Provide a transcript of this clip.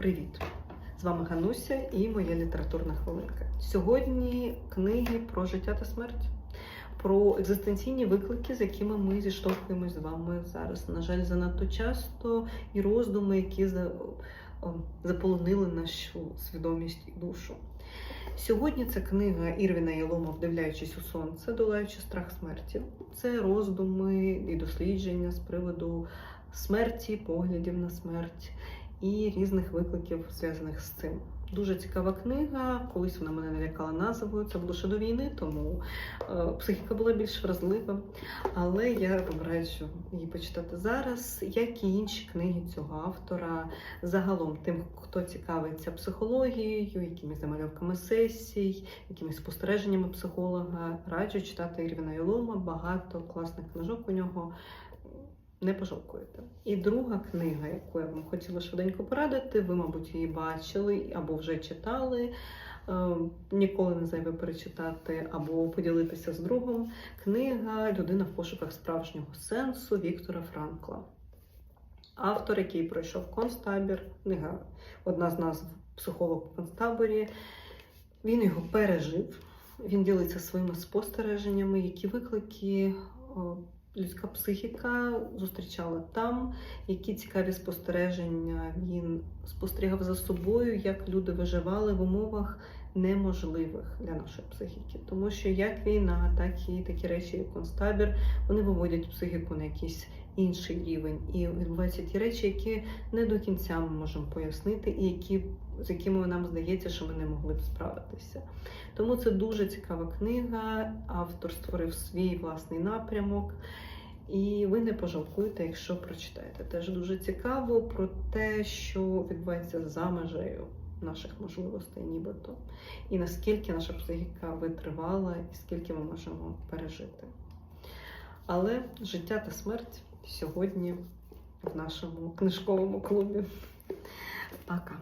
Привіт! З вами Гануся і моя літературна хвилинка. Сьогодні книги про життя та смерть, про екзистенційні виклики, з якими ми зіштовхуємось з вами зараз. На жаль, занадто часто і роздуми, які заполонили нашу свідомість і душу. Сьогодні це книга Ірвіна Єлома Вдивляючись у сонце, долаючи страх смерті. Це роздуми і дослідження з приводу смерті, поглядів на смерть і різних викликів, зв'язаних з цим. Дуже цікава книга. Колись вона мене налякала назвою. Це було ще до війни, тому е, психіка була більш вразлива. Але я вам раджу її почитати зараз, як і інші книги цього автора. Загалом, тим, хто цікавиться психологією, якимись замальовками сесій, якимись спостереженнями психолога, раджу читати Ірвіна Йолома. Багато класних книжок у нього не пожалкуєте. І друга книга, яку я вам хотіла швиденько порадити, ви, мабуть, її бачили або вже читали. Е, Ніколи не зайве перечитати або поділитися з другом. Книга Людина в пошуках справжнього сенсу Віктора Франкла. Автор, який пройшов концтабір, книга одна з назв психолог у концтаборі. Він його пережив. Він ділиться своїми спостереженнями, які виклики о, людська психіка зустрічала там, які цікаві спостереження він спостерігав за собою, як люди виживали в умовах неможливих для нашої психіки. Тому що як війна, так і такі речі, як концтабір, вони виводять психіку на якийсь інший рівень. І відбуваються ті речі, які не до кінця ми можемо пояснити, і які, з якими нам здається, що ми не могли б справитися. Тому це дуже цікава книга. Автор створив свій власний напрямок. І ви не пожалкуєте, якщо прочитаєте. Теж дуже цікаво про те, що відбувається за межею наших можливостей, нібито, і наскільки наша психіка витривала, і скільки ми можемо пережити. Але життя та смерть сьогодні в нашому книжковому клубі. Пока!